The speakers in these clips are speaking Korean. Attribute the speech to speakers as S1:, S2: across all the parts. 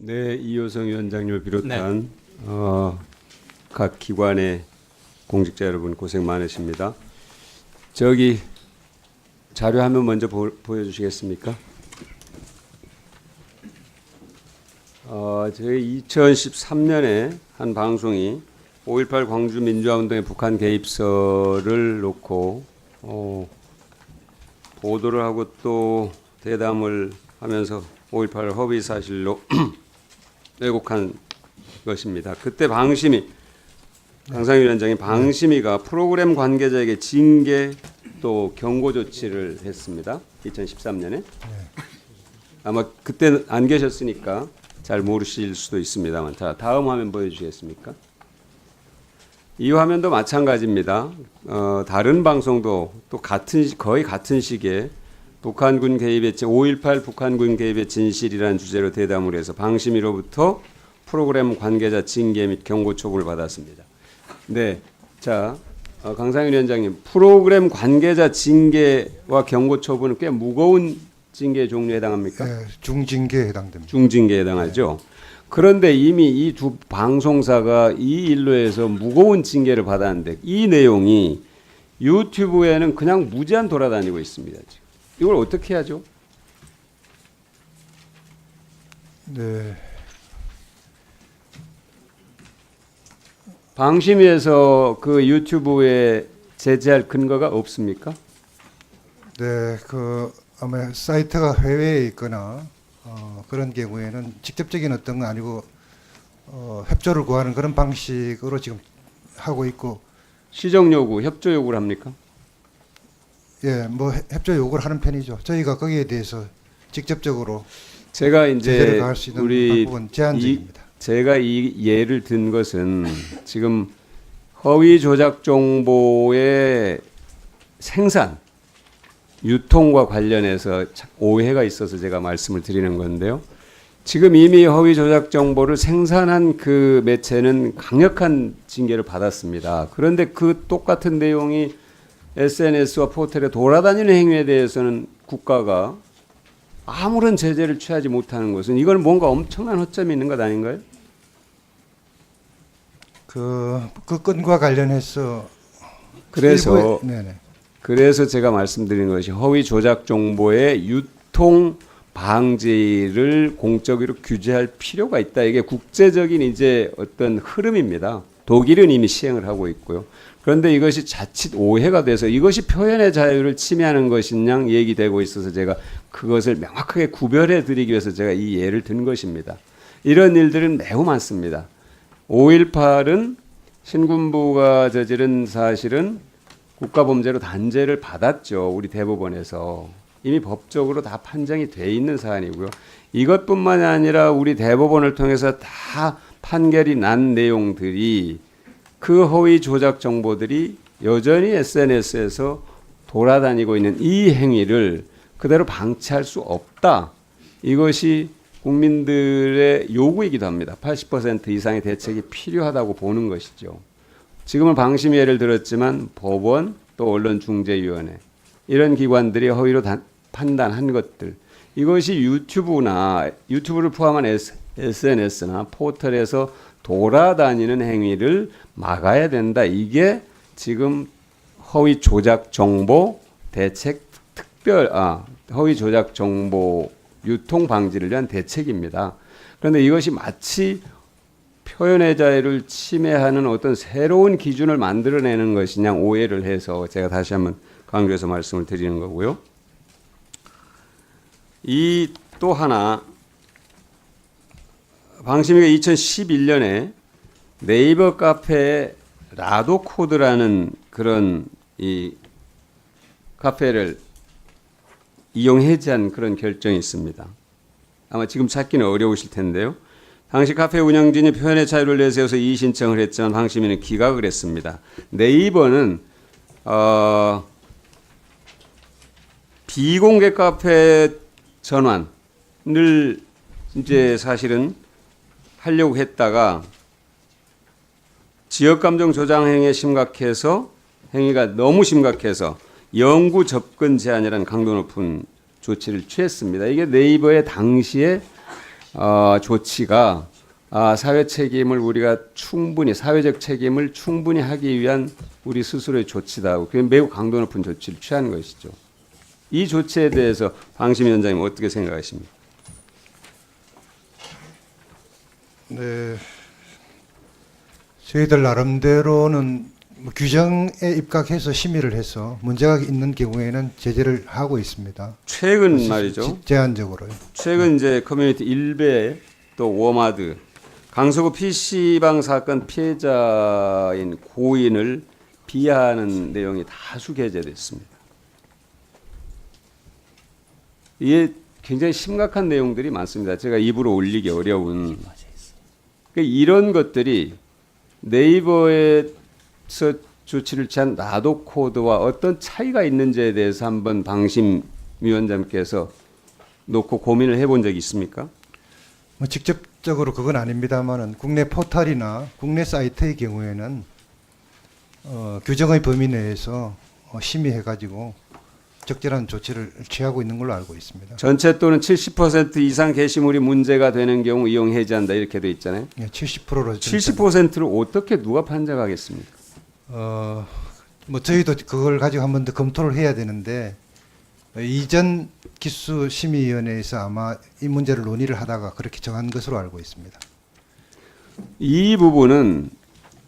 S1: 네, 이효성 위원장님을 비롯한 어, 각 기관의 공직자 여러분 고생 많으십니다. 저기 자료 화면 먼저 보, 보여주시겠습니까? 어, 저희 2013년에 한 방송이 5.18 광주 민주화운동의 북한 개입설을 놓고 어, 보도를 하고 또 대담을 하면서 5.18 허위 사실로 왜곡한 것입니다. 그때 방심이 강상희 위원장이 방심위가 프로그램 관계자에게 징계 또 경고 조치를 했습니다. 2013년에 아마 그때 안 계셨으니까 잘 모르실 수도 있습니다만 자 다음 화면 보여주시겠습니까? 이 화면도 마찬가지입니다. 어, 다른 방송도 또 같은 시- 거의 같은 시기에 북한군 개입의 5.18 북한군 개입의 진실이라는 주제로 대담을 해서 방심위로부터 프로그램 관계자 징계 및 경고 처분을 받았습니다. 네, 자 어, 강상윤 위원장님 프로그램 관계자 징계와 경고 처분은 꽤 무거운 징계 종류에 해당합니까?
S2: 예, 중징계에 해당됩니다.
S1: 중징계에 해당하죠. 그런데 이미 이 두 방송사가 이 일로에서 무거운 징계를 받았는데 이 내용이 유튜브에는 그냥 무제한 돌아다니고 있습니다. 지금. 이걸 어떻게 하죠?
S2: 네,
S1: 방심위에서 그 유튜브에 제재할 근거가 없습니까?
S2: 네, 그 아마 사이트가 해외에 있거나 어, 그런 경우에는 직접적인 어떤 건 아니고 어, 협조를 구하는 그런 방식으로 지금 하고 있고,
S1: 시정 요구, 협조 요구를 합니까?
S2: 예, 뭐 해- 협조 요구를 하는 편이죠. 저희가 거기에 대해서 직접적으로
S1: 제가 이제
S2: 가할 수 있는
S1: 우리
S2: 제한적입니다.
S1: 제가 이 예를 든 것은 지금 허위 조작 정보의 생산, 유통과 관련해서 참 오해가 있어서 제가 말씀을 드리는 건데요. 지금 이미 허위 조작 정보를 생산한 그 매체는 강력한 징계를 받았습니다. 그런데 그 똑같은 내용이 SNS와 포털에 돌아다니는 행위에 대해서는 국가가 아무런 제재를 취하지 못하는 것은 이건 뭔가 엄청난 허점이 있는 것 아닌가요?
S2: 그, 그 건과 관련해서
S1: 그래서
S2: 일부의- 네네.
S1: 그래서 제가 말씀드린 것이 허위 조작 정보의 유통 방지를 공적으로 규제할 필요가 있다. 이게 국제적인 이제 어떤 흐름입니다. 독일은 이미 시행을 하고 있고요. 그런데 이것이 자칫 오해가 돼서 이것이 표현의 자유를 침해하는 것이냐 얘기되고 있어서 제가 그것을 명확하게 구별해 드리기 위해서 제가 이 예를 든 것입니다. 이런 일들은 매우 많습니다. 5.18은 신군부가 저지른 사실은 국가범죄로 단죄를 받았죠. 우리 대법원에서. 이미 법적으로 다 판정이 돼 있는 사안이고요. 이것뿐만이 아니라 우리 대법원을 통해서 다 판결이 난 내용들이 그 허위 조작 정보들이 여전히 SNS에서 돌아다니고 있는 이 행위를 그대로 방치할 수 없다. 이것이 국민들의 요구이기도 합니다. 80% 이상의 대책이 필요하다고 보는 것이죠. 지금은 방심 예를 들었지만 법원 또 언론중재위원회 이런 기관들이 허위로 단- 판단한 것들 이것이 유튜브나 유튜브를 포함한 SNS나 포털에서 돌아다니는 행위를 막아야 된다. 이게 지금 허위 조작 정보 대책 특별 아 허위 조작 정보 유통 방지를 위한 대책입니다. 그런데 이것이 마치 표현의 자유를 침해하는 어떤 새로운 기준을 만들어내는 것이냐 오해를 해서 제가 다시 한번 강조해서 말씀을 드리는 거고요. 이 또 하나 방심위가 2011년에 네이버 카페에 라도 코드라는 그런 이 카페를 이용 해제한 그런 결정이 있습니다. 아마 지금 찾기는 어려우실 텐데요. 당시 카페 운영진이 표현의 자유를 내세워서 이의 신청을 했지만 방심위는 기각을 했습니다. 네이버는 어, 비공개 카페 전환을 이제 사실은 하려고 했다가 지역 감정 조장 행위에 심각해서 행위가 너무 심각해서 영구 접근 제한이라는 강도 높은 조치를 취했습니다. 이게 네이버의 당시에 어, 조치가 아, 사회 책임을 우리가 충분히 사회적 책임을 충분히 하기 위한 우리 스스로의 조치다. 그 매우 강도 높은 조치를 취하는 것이죠. 이 조치에 대해서 방심 위원장님 어떻게 생각하십니까?
S2: 네. 저희들 나름대로는 뭐 규정에 입각해서 심의를 해서 문제가 있는 경우에는 제재를 하고 있습니다.
S1: 최근 말이죠.
S2: 지- 제한적으로요.
S1: 최근 이제 커뮤니티 일베 또 워마드 강서구 PC방 사건 피해자인 고인을 비하하는 내용이 다수 게재됐습니다. 이게 굉장히 심각한 내용들이 많습니다. 제가 입으로 올리기 어려운 이런 것들이 네이버에서 조치를 취한 나도 코드와 어떤 차이가 있는지에 대해서 한번 방심 위원장께서 놓고 고민을 해본 적이 있습니까?
S2: 뭐 직접적으로 그건 아닙니다만은 국내 포털이나 국내 사이트의 경우에는 어, 규정의 범위 내에서 어, 심의해가지고 적절한 조치를 취하고 있는 걸로 알고 있습니다.
S1: 전체 또는 70% 이상 게시물이 문제가 되는 경우 이용 해제한다 이렇게 돼 있잖아요.
S2: 예, 70%로
S1: 70%를 어떻게 누가 판정하겠습니까?
S2: 어, 뭐 저희도 그걸 가지고 한 번 더 검토를 해야 되는데 어, 이전 기수 심의위원회에서 아마 이 문제를 논의를 하다가 그렇게 정한 것으로 알고 있습니다.
S1: 이 부분은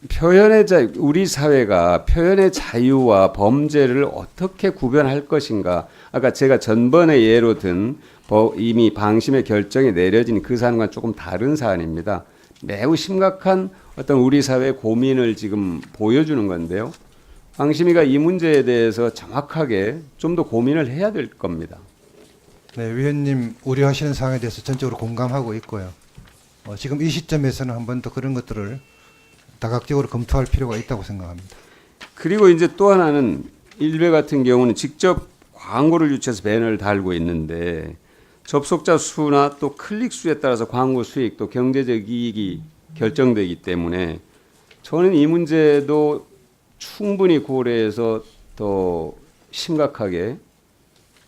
S1: 표현의 자 우리 사회가 표현의 자유와 범죄를 어떻게 구별할 것인가 아까 제가 전번에 예로 든 법- 이미 방심의 결정이 내려진 그 사안과 조금 다른 사안입니다. 매우 심각한 어떤 우리 사회의 고민을 지금 보여주는 건데요. 방심이가 이 문제에 대해서 정확하게 좀 더 고민을 해야 될 겁니다.
S2: 네, 위원님 우려하시는 사항에 대해서 전적으로 공감하고 있고요. 어, 지금 이 시점에서는 한 번 더 그런 것들을 다각적으로 검토할 필요가 있다고 생각합니다.
S1: 그리고 이제 또 하나는 일베 같은 경우는 직접 광고를 유치해서 배너를 달고 있는데 접속자 수나 또 클릭 수에 따라서 광고 수익 또 경제적 이익이 결정되기 때문에 저는 이 문제도 충분히 고려해서 더 심각하게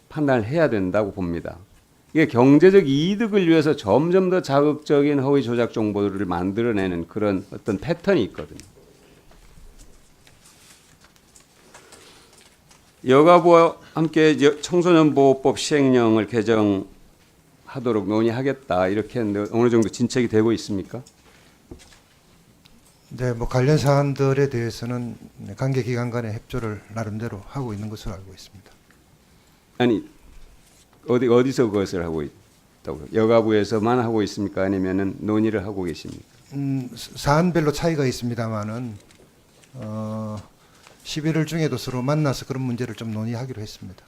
S1: 판단을 해야 된다고 봅니다. 이게 경제적 이득을 위해서 점점 더 자극적인 허위 조작 정보를 만들어내는 그런 어떤 패턴이 있거든요. 여가부와 함께 여- 청소년보호법 시행령을 개정하도록 논의하겠다 이렇게 했는데 어느 정도 진척이 되고 있습니까?
S2: 네, 뭐 관련 사안들에 대해서는 관계 기관 간의 협조를 나름대로 하고 있는 것으로 알고 있습니다.
S1: 아니 어디 어디서 그것을 하고 있다고 여가부에서만 하고 있습니까? 아니면은 논의를 하고 계십니까?
S2: 음, 사안별로 차이가 있습니다만은 어, 11월 중에도 서로 만나서 그런 문제를 좀 논의하기로 했습니다.